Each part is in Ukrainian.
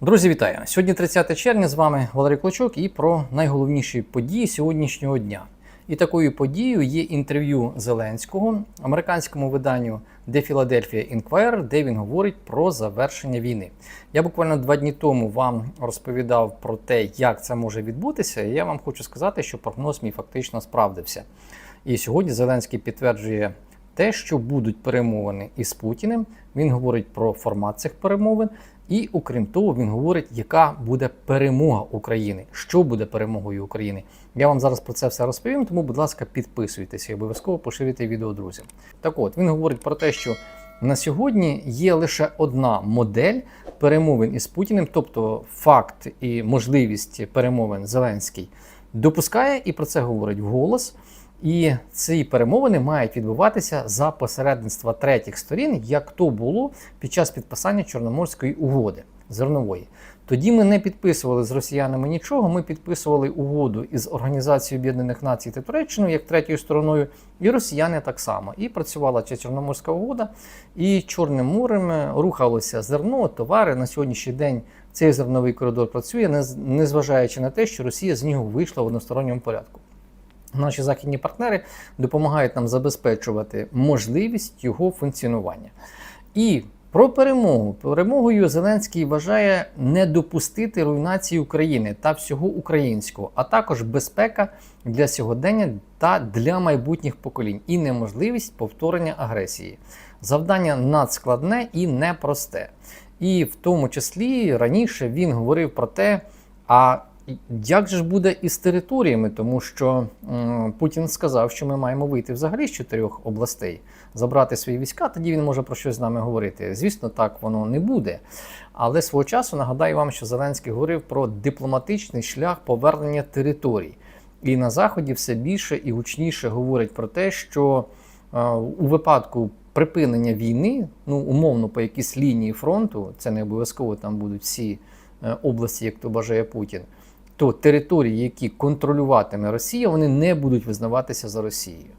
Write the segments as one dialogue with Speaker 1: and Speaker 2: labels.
Speaker 1: Друзі, вітаю! Сьогодні 30 червня з вами Валерій Клочок і про найголовніші події сьогоднішнього дня. І такою подією є інтерв'ю Зеленського американському виданню The Philadelphia Inquirer, де він говорить про завершення війни. Я буквально два дні тому вам розповідав про те, як це може відбутися. І я вам хочу сказати, що прогноз мій фактично справдився. І сьогодні Зеленський підтверджує те, що будуть перемовини із Путіним. Він говорить про формат цих перемовин. І окрім того, він говорить, яка буде перемога України, що буде перемогою України. Я вам зараз про це все розповім, тому, будь ласка, підписуйтесь і обов'язково поширюйте відео друзям. Так от він говорить про те, що на сьогодні є лише одна модель перемовин із Путіним, тобто факт і можливість перемовин Зеленський допускає і про це говорить вголос. І ці перемовини мають відбуватися за посередництва третіх сторін, як то було під час підписання Чорноморської угоди зернової. Тоді ми не підписували з росіянами нічого. Ми підписували угоду із Організацією Об'єднаних Націй та Туреччиною як третьою стороною, і росіяни так само. І працювала ця Чорноморська угода, і Чорним морем рухалося зерно, товари на сьогоднішній день. Цей зерновий коридор працює, незважаючи на те, що Росія з нього вийшла в односторонньому порядку. Наші західні партнери допомагають нам забезпечувати можливість його функціонування. І про перемогу. Перемогою Зеленський вважає не допустити руйнації України та всього українського, а також безпека для сьогодення та для майбутніх поколінь і неможливість повторення агресії. Завдання надскладне і непросте. І в тому числі раніше він говорив про те, а як же ж буде із територіями, тому що Путін сказав, що ми маємо вийти взагалі з чотирьох областей, забрати свої війська, тоді він може про щось з нами говорити. Звісно, так воно не буде. Але свого часу нагадаю вам, що Зеленський говорив про дипломатичний шлях повернення територій. І на Заході все більше і гучніше говорять про те, що е, у випадку припинення війни, ну умовно по якійсь лінії фронту, це не обов'язково там будуть всі е, області, як то бажає Путін то території, які контролюватиме Росія, вони не будуть визнаватися за Росією.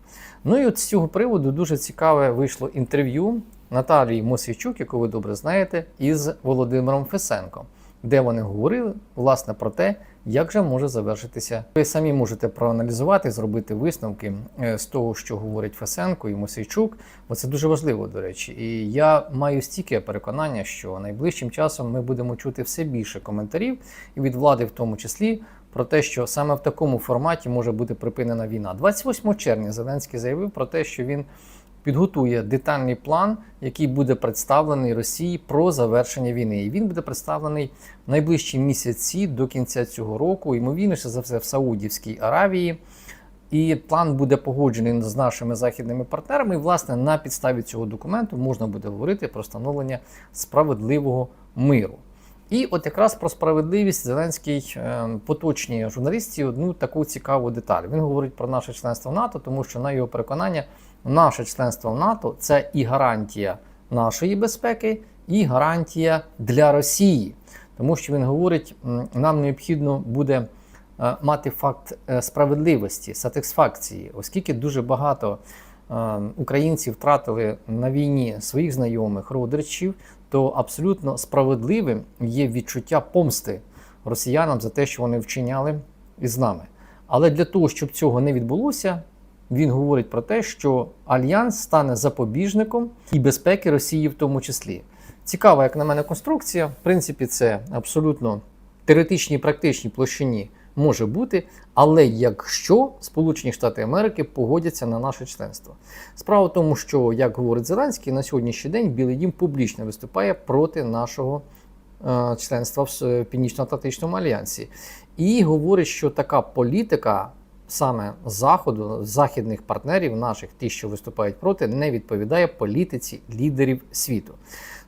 Speaker 1: Ну і от з цього приводу дуже цікаве вийшло інтерв'ю Наталії Мосійчук, яку ви добре знаєте, із Володимиром Фесенком, де вони говорили власне про те, як же може завершитися. Ви самі можете проаналізувати, зробити висновки е, з того, що говорить Фесенко і Мосійчук, бо це дуже важливо, до речі. І я маю стільки переконання, що найближчим часом ми будемо чути все більше коментарів і від влади, в тому числі. Про те, що саме в такому форматі може бути припинена війна. 28 червня Зеленський заявив про те, що він підготує детальний план, який буде представлений Росії про завершення війни. І він буде представлений в найближчі місяці до кінця цього року, ймовірніше за все в Саудівській Аравії. І план буде погоджений з нашими західними партнерами. І, власне, на підставі цього документу можна буде говорити про встановлення справедливого миру. І от якраз про справедливість Зеленський е, поточнює журналістів одну таку цікаву деталь. Він говорить про наше членство в НАТО, тому що на його переконання наше членство в НАТО це і гарантія нашої безпеки, і гарантія для Росії. Тому що він говорить, нам необхідно буде е, мати факт е, справедливості, сатисфакції, оскільки дуже багато е, українців втратили на війні своїх знайомих, родичів, то абсолютно справедливим є відчуття помсти росіянам за те, що вони вчиняли із нами. Але для того, щоб цього не відбулося, він говорить про те, що альянс стане запобіжником і безпеки Росії в тому числі. Цікава, як на мене, конструкція. В принципі, це абсолютно теоретичній і практичній площині може бути, але якщо Сполучені Штати Америки погодяться на наше членство. Справа в тому, що, як говорить Зеленський, на сьогоднішній день Білий Дім публічно виступає проти нашого е, членства в Північно-Атлантичному альянсі. І говорить, що така політика саме заходу, західних партнерів наших, ті, що виступають проти, не відповідає політиці лідерів світу.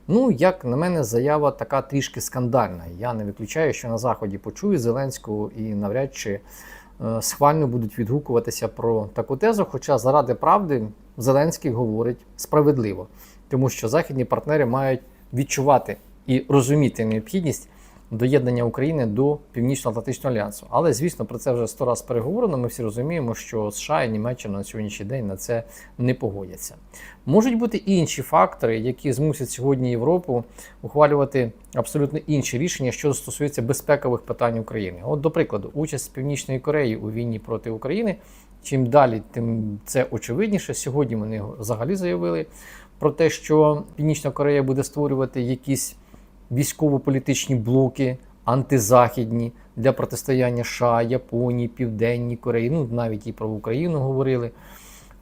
Speaker 1: Ну, як на мене, заява така трішки скандальна. Я не виключаю, що на Заході почують Зеленського і навряд чи е, схвально будуть відгукуватися про таку тезу. Хоча заради правди Зеленський говорить справедливо, тому що західні партнери мають відчувати і розуміти необхідність доєднання України до Північно-Атлантичного альянсу. Але звісно, про це вже сто раз переговорено. Ми всі розуміємо, що США і Німеччина на сьогоднішній день на це не погодяться. Можуть бути інші фактори, які змусять сьогодні Європу ухвалювати абсолютно інші рішення, що стосується безпекових питань України. От, до прикладу, участь Північної Кореї у війні проти України. Чим далі, тим це очевидніше. Сьогодні вони взагалі заявили про те, що Північна Корея буде створювати якісь військово-політичні блоки антизахідні для протистояння США, Японії, Південній Кореї. Ну навіть і про Україну говорили.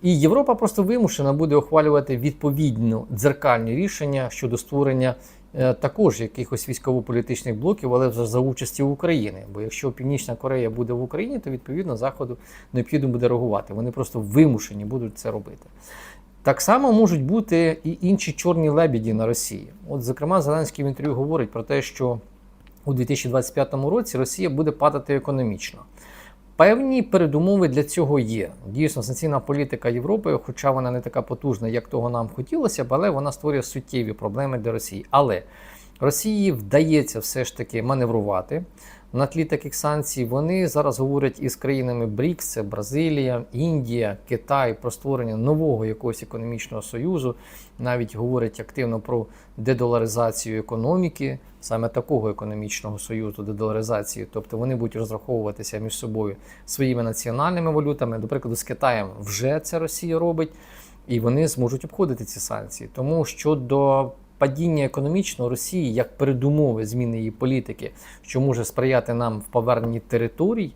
Speaker 1: І Європа просто вимушена буде ухвалювати відповідно дзеркальні рішення щодо створення е, також якихось військово-політичних блоків, але вже за участі України. Бо якщо Північна Корея буде в Україні, то відповідно Заходу необхідно буде реагувати. Вони просто вимушені будуть це робити. Так само можуть бути і інші чорні лебіді на Росії. От, зокрема, Зеленський в інтерв'ю говорить про те, що у 2025 році Росія буде падати економічно. Певні передумови для цього є. Дійсно, санкційна політика Європи, хоча вона не така потужна, як того нам хотілося б, але вона створює суттєві проблеми для Росії. Але Росії вдається все ж таки маневрувати на тлі таких санкцій. Вони зараз говорять із країнами БРІКС, це Бразилія, Індія, Китай про створення нового якогось економічного союзу. Навіть говорять активно про дедоларизацію економіки, саме такого економічного союзу, дедоларизації. Тобто вони будуть розраховуватися між собою своїми національними валютами. До прикладу, з Китаєм вже це Росія робить, і вони зможуть обходити ці санкції. Тому щодо падіння економічного Росії як передумови зміни її політики, що може сприяти нам в поверненні територій.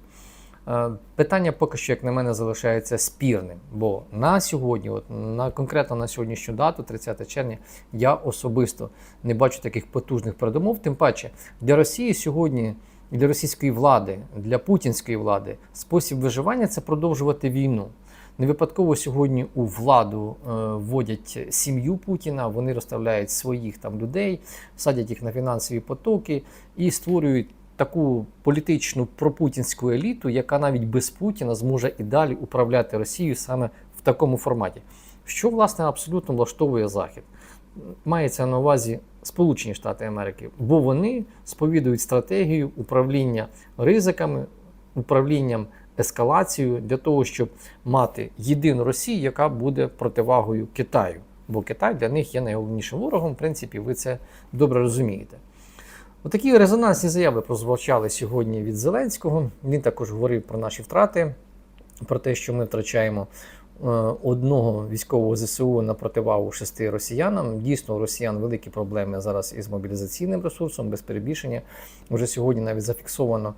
Speaker 1: е, Питання поки що, як на мене, залишається спірним. Бо на сьогодні, от на конкретно на сьогоднішню дату, 30 червня, я особисто не бачу таких потужних передумов. Тим паче для Росії сьогодні, для російської влади, для путінської влади спосіб виживання це продовжувати війну. Не випадково сьогодні у владу е, вводять сім'ю Путіна, вони розставляють своїх там людей, садять їх на фінансові потоки і створюють таку політичну пропутінську еліту, яка навіть без Путіна зможе і далі управляти Росією саме в такому форматі. Що власне абсолютно влаштовує Захід. Мається на увазі Сполучені Штати Америки, бо вони сповідують стратегію управління ризиками, управлінням ескалацією для того, щоб мати єдину Росію, яка буде противагою Китаю. Бо Китай для них є найголовнішим ворогом. В принципі, ви це добре розумієте. Отакі резонансні заяви прозвучали сьогодні від Зеленського. Він також говорив про наші втрати, про те, що ми втрачаємо е, одного військового ЗСУ на противагу шести росіянам. Дійсно, у росіян великі проблеми зараз із мобілізаційним ресурсом, без перебільшення. Вже сьогодні навіть зафіксовано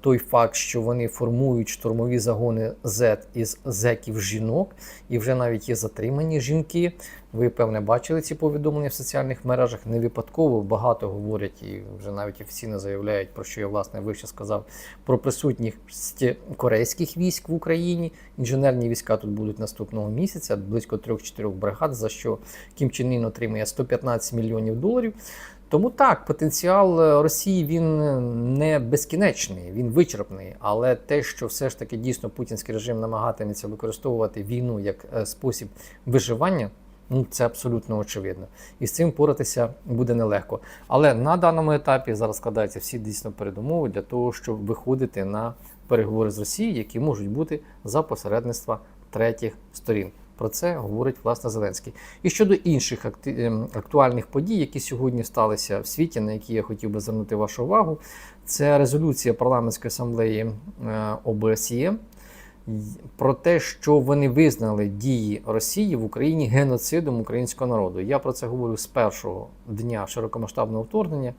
Speaker 1: той факт, що вони формують штурмові загони Z із зеків жінок, і вже навіть є затримані жінки. Ви певне бачили ці повідомлення в соціальних мережах. Не випадково багато говорять і вже навіть офіційно заявляють, про що я власне вище сказав, про присутність корейських військ в Україні. Інженерні війська тут будуть наступного місяця, близько 3-4 бригад, за що Кім Чен Ін отримує 115 мільйонів доларів. Тому так, потенціал е, Росії він не безкінечний, він вичерпний. Але те, що все ж таки дійсно путінський режим намагатиметься використовувати війну як е, спосіб виживання. Ну, це абсолютно очевидно. І з цим поратися буде нелегко. Але на даному етапі зараз складаються всі дійсно передумови для того, щоб виходити на переговори з Росією, які можуть бути за посередництва третіх сторін. Про це говорить власне Зеленський. І щодо інших ем, актуальних подій, які сьогодні сталися в світі, на які я хотів би звернути вашу увагу, це резолюція парламентської асамблеї е, ОБСЄ про те, що вони визнали дії Росії в Україні геноцидом українського народу. Я про це говорю з першого дня широкомасштабного вторгнення.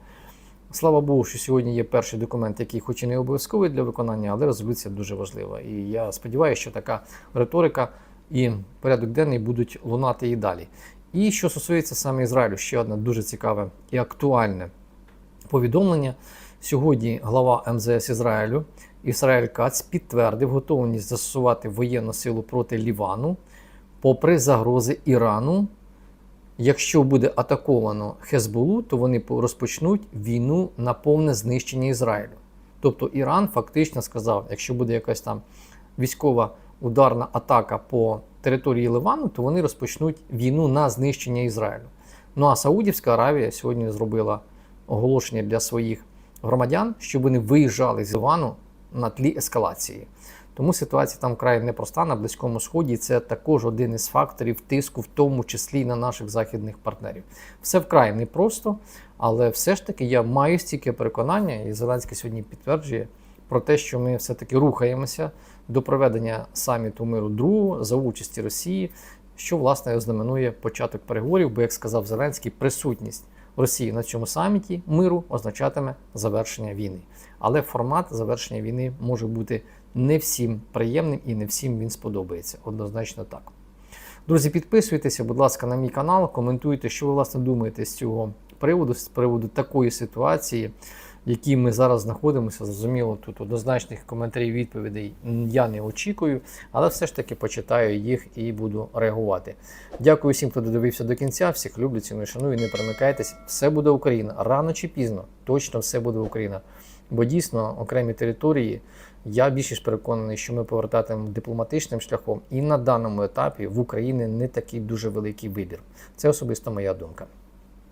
Speaker 1: Слава Богу, що сьогодні є перший документ, який, хоч і не обов'язковий для виконання, але резолюція дуже важлива. І я сподіваюся, що така риторика і порядок денний будуть лунати і далі. І що стосується саме Ізраїлю, ще одне дуже цікаве і актуальне повідомлення. Сьогодні глава МЗС Ізраїлю Ісраїль Кац підтвердив готовність застосувати воєнну силу проти Лівану, попри загрози Ірану. Якщо буде атаковано Хезболу, то вони розпочнуть війну на повне знищення Ізраїлю. Тобто Іран фактично сказав, якщо буде якась там військова ударна атака по території Ливану, то вони розпочнуть війну на знищення Ізраїлю. Ну а Саудівська Аравія сьогодні зробила оголошення для своїх громадян, щоб вони виїжджали з Івану на тлі ескалації. Тому ситуація там вкрай непроста на Близькому Сході. Це також один із факторів тиску, в тому числі і на наших західних партнерів. Все вкрай непросто, але все ж таки я маю стільки переконання, і Зеленський сьогодні підтверджує про те, що ми все-таки рухаємося до проведення саміту миру другого за участі Росії, що власне ознаменує початок переговорів, бо, як сказав Зеленський, присутність Росії на цьому саміті миру означатиме завершення війни. Але формат завершення війни може бути не всім приємним і не всім він сподобається. Однозначно так. Друзі, підписуйтеся, будь ласка, на мій канал, коментуйте, що ви власне думаєте з цього приводу, з приводу такої ситуації, якій ми зараз знаходимося. Зрозуміло, тут однозначних коментарів відповідей я не очікую, але все ж таки почитаю їх і буду реагувати. Дякую всім, хто додивився до кінця. Всіх люблю, ціную, шаную, не перемикайтесь. Все буде Україна. Рано чи пізно, точно все буде Україна. Бо дійсно окремі території я більш ніж переконаний, що ми повертатимемо дипломатичним шляхом, і на даному етапі в Україні не такий дуже великий вибір. Це особисто моя думка.